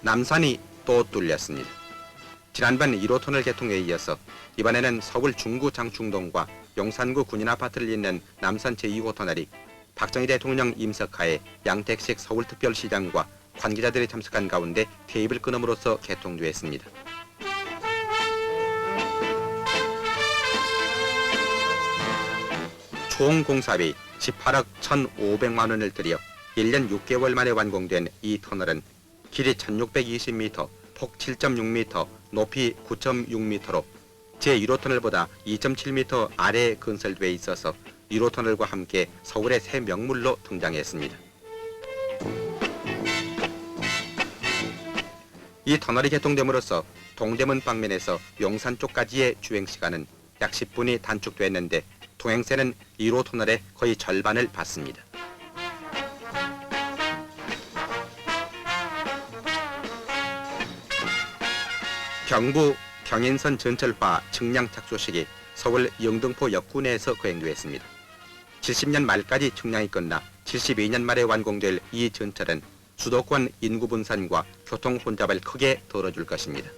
남산이 또 뚫렸습니다. 지난번 1호 터널 개통에 이어서 이번에는 서울 중구 장충동과 용산구 군인 아파트를 잇는 남산 제2호 터널이 박정희 대통령 임석하에 양택식 서울특별시장과 관계자들이 참석한 가운데 테이블 끊음으로써 개통되었습니다. 총 공사비 18억 1,500만 원을 들여 1년 6개월 만에 완공된 이 터널은 길이 1620m, 폭 7.6m, 높이 9.6m로 제1호 터널보다 2.7m 아래에 건설돼 있어서 1호 터널과 함께 서울의 새 명물로 등장했습니다. 이 터널이 개통됨으로써 동대문 방면에서 용산 쪽까지의 주행 시간은 약 10분이 단축됐는데 통행세는 1호 터널의 거의 절반을 받습니다. 경부 경인선 전철화 측량 착수 식이 서울 영등포 역군에서 거행되었습니다. 70년 말까지 측량이 끝나 72년 말에 완공될 이 전철은 수도권 인구 분산과 교통 혼잡을 크게 덜어줄 것입니다.